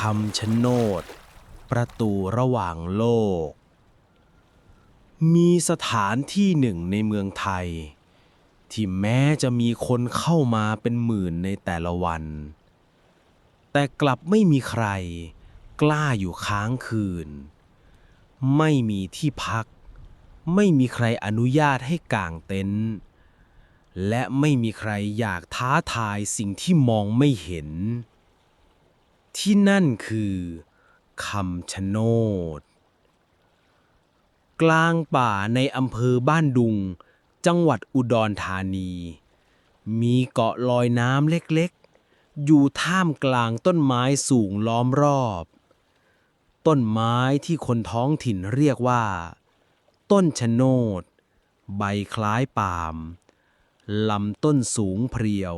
คำชะโนด ประตูระหว่างโลก มีสถานที่หนึ่งในเมืองไทย ที่แม้จะมีคนเข้ามาเป็นหมื่นในแต่ละวัน แต่กลับไม่มีใครกล้าอยู่ค้างคืน ไม่มีที่พัก ไม่มีใครอนุญาตให้กางเต็นท์และไม่มีใครอยากท้าทายสิ่งที่มองไม่เห็น ที่นั่นคือคำชะโนด กลางป่าในอำเภอบ้านดุง จังหวัดอุดรธานี มีเกาะลอยน้ำเล็กๆ อยู่ท่ามกลางต้นไม้สูงล้อมรอบ ต้นไม้ที่คนท้องถิ่นเรียกว่า ต้นชะโนด ใบคล้ายปาล์มลำต้นสูงเพรียว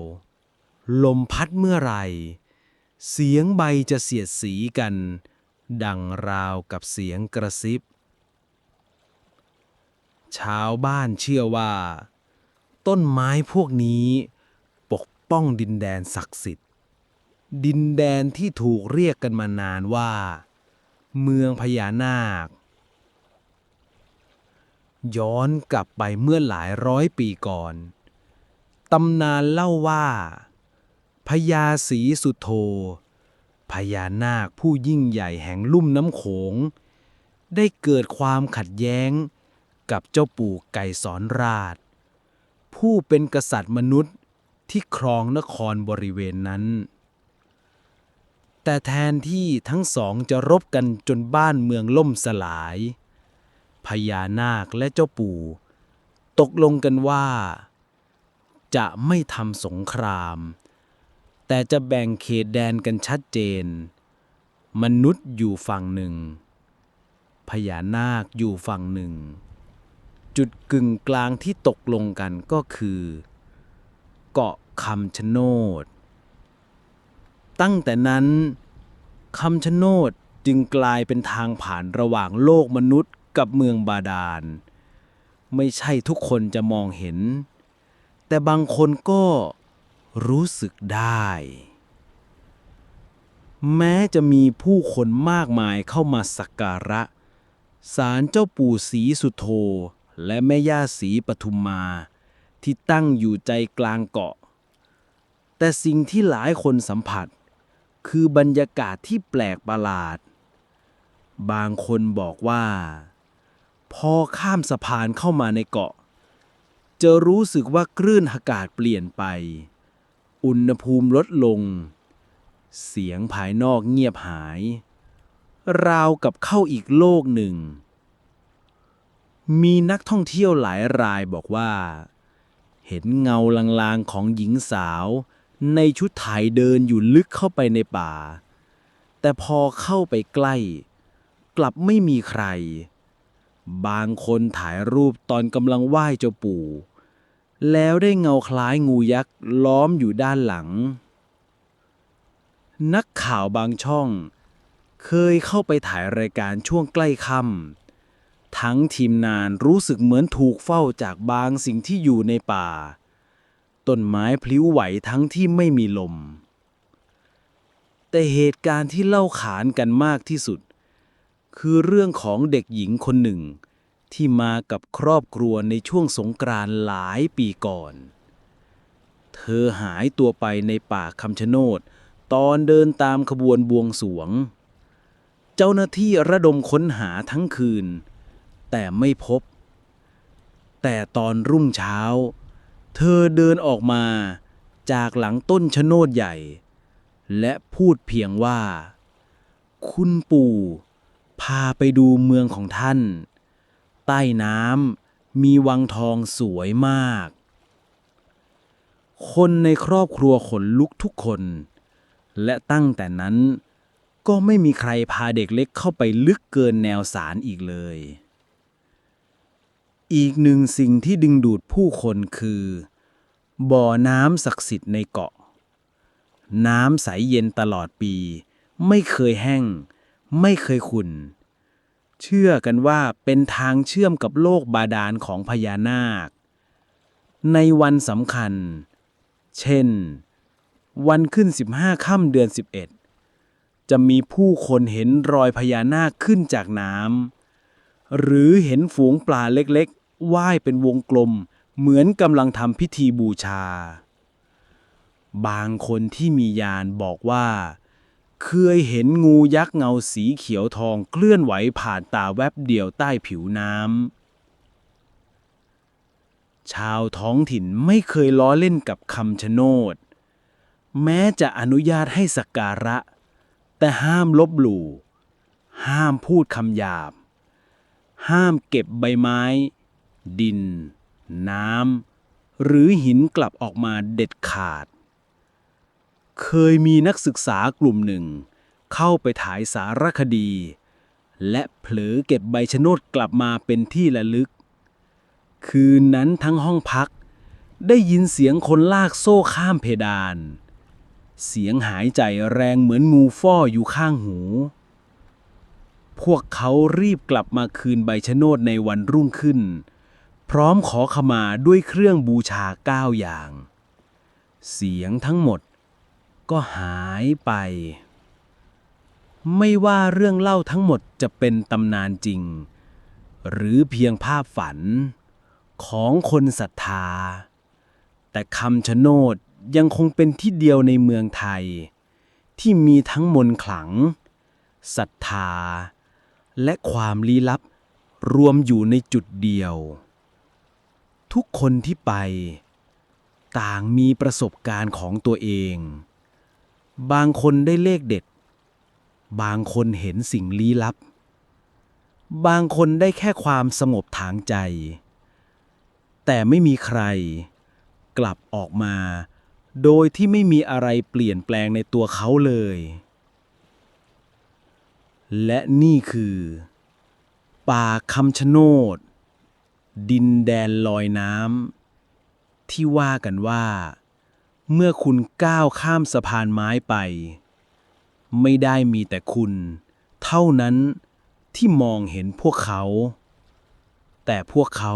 ลมพัดเมื่อไหร่ เสียงใบจะเสียดสีกัน ดังราวกับเสียงกระซิบ ชาวบ้านเชื่อว่า ต้นไม้พวกนี้ปกป้องดินแดนศักดิ์สิทธิ์ ดินแดนที่ถูกเรียกกันมานานว่า เมืองพญานาค ย้อนกลับไปเมื่อหลายร้อยปีก่อน ตำนานเล่าว่า พญาศรีสุโธ พญานาคผู้ยิ่งใหญ่แห่งลุ่มน้ำโขง ได้เกิดความขัดแย้งกับเจ้าปู่ไก่สอนราช ผู้เป็นกษัตริย์มนุษย์ที่ครองนครบริเวณนั้น แต่แทนที่ทั้งสองจะรบกันจนบ้านเมืองล่มสลาย พญานาคและเจ้าปู่ ตกลงกันว่า จะไม่ทำสงคราม แต่จะแบ่งเขตแดนกันชัดเจน มนุษย์อยู่ฝั่งหนึ่ง พญานาคอยู่ฝั่งหนึ่ง จุดกึ่งกลางที่ตกลงกันก็คือ เกาะคำชะโนด ตั้งแต่นั้นคำชะโนดจึงกลายเป็นทางผ่านระหว่างโลกมนุษย์กับเมืองบาดาล ไม่ใช่ทุกคนจะมองเห็น แต่บางคนก็ รู้สึกได้ แม้จะมีผู้คนมากมายเข้ามาสักการะศาลเจ้าปู่ศรีสุโธและแม่ย่าศรีปทุมมา ที่ตั้งอยู่ใจกลางเกาะ แต่สิ่งที่หลายคนสัมผัส คือบรรยากาศที่แปลกประหลาด บางคนบอกว่า พอข้ามสะพานเข้ามาในเกาะ จะรู้สึกว่าคลื่นอากาศเปลี่ยนไป อุณหภูมิลดลง เสียงภายนอกเงียบหาย ราวกับเข้าอีกโลกหนึ่ง มีนักท่องเที่ยวหลายรายบอกว่า เห็นเงาลางๆของหญิงสาว ในชุดไทยเดินอยู่ลึกเข้าไปในป่า แต่พอเข้าไปใกล้ กลับไม่มีใคร บางคนถ่ายรูปตอนกำลังไหว้เจ้าปู่ แล้วได้เงาคล้ายงูยักษ์ล้อมอยู่ด้านหลัง นักข่าวบางช่อง เคยเข้าไปถ่ายรายการช่วงใกล้ค่ำทั้งทีมงานรู้สึกเหมือนถูกเฝ้าจากบางสิ่งที่อยู่ในป่า ต้นไม้พลิ้วไหวทั้งที่ไม่มีลม แต่เหตุการณ์ที่เล่าขานกันมากที่สุด คือเรื่องของเด็กหญิงคนหนึ่ง ที่มากับครอบครัวในช่วงสงกรานต์หลายปีก่อน เธอหายตัวไปในป่าคำชะโนดตอนเดินตามขบวนบวงสวง เจ้าหน้าที่ระดมค้นหาทั้งคืน แต่ไม่พบ แต่ตอนรุ่งเช้า เธอเดินออกมาจากหลังต้นชะโนดใหญ่ และพูดเพียงว่า คุณปู่ พาไปดูเมืองของท่าน ใต้น้ำมีวังทองสวยมาก คนในครอบครัวขนลุกทุกคน และตั้งแต่นั้นก็ไม่มีใครพาเด็กเล็กเข้าไปลึกเกินแนวสารอีกเลย อีกหนึ่งสิ่งที่ดึงดูดผู้คนคือ บ่อน้ำศักดิ์สิทธิ์ในเกาะ น้ำใสเย็นตลอดปี ไม่เคยแห้ง ไม่เคยขุ่น เชื่อกันว่าเป็นทางเชื่อมกับโลกบาดาลของพญานาค ในวันสำคัญ เช่น วันขึ้น 15ค่ำเดือน 11 จะมีผู้คนเห็นรอยพญานาคขึ้นจากน้ำหรือเห็นฝูงปลาเล็กๆว่ายเป็นวงกลมเหมือนกำลังทำพิธีบูชา บางคนที่มียานบอกว่า เคยเห็นงูยักษ์เงาสีเขียวทองเคลื่อนไหวผ่านตาแวบเดียวใต้ผิวน้ำ ชาวท้องถิ่นไม่เคยล้อเล่นกับคำชะโนด แม้จะอนุญาตให้สักการะ แต่ห้ามลบหลู่ ห้ามพูดคำหยาบ ห้ามเก็บใบไม้ ดิน น้ำ หรือหินกลับออกมาเด็ดขาด เคยมีนักศึกษากลุ่มหนึ่ง เข้าไปถ่ายสารคดี และเผลอเก็บใบชะโนดกลับมาเป็นที่ระลึก คืนนั้นทั้งห้องพัก ได้ยินเสียงคนลากโซ่ข้ามเพดาน เสียงหายใจแรงเหมือนงูฟ่ออยู่ข้างหู พวกเขารีบกลับมาคืนใบชะโนดในวันรุ่งขึ้น พร้อมขอขมาด้วยเครื่องบูชาเก้าอย่าง เสียงทั้งหมด ก็หายไป ไม่ว่าเรื่องเล่าทั้งหมดจะเป็นตำนานจริง หรือเพียงภาพฝันของคนศรัทธา แต่คำชะโนดยังคงเป็นที่เดียวในเมืองไทย ที่มีทั้งมนต์ขลังศรัทธา และความลี้ลับรวมอยู่ในจุดเดียว ทุกคนที่ไป ต่างมีประสบการณ์ของตัวเอง บางคนได้เลขเด็ด บางคนเห็นสิ่งลี้ลับ บางคนได้แค่ความสงบทางใจ แต่ไม่มีใคร กลับออกมา โดยที่ไม่มีอะไรเปลี่ยนแปลงในตัวเขาเลย และนี่คือ ป่าคำชะโนด ดินแดนลอยน้ำที่ว่ากันว่า เมื่อคุณก้าวข้ามสะพานไม้ไป ไม่ได้มีแต่คุณ เท่านั้นที่มองเห็นพวกเขา แต่พวกเขา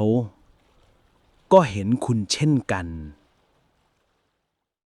ก็เห็นคุณเช่นกัน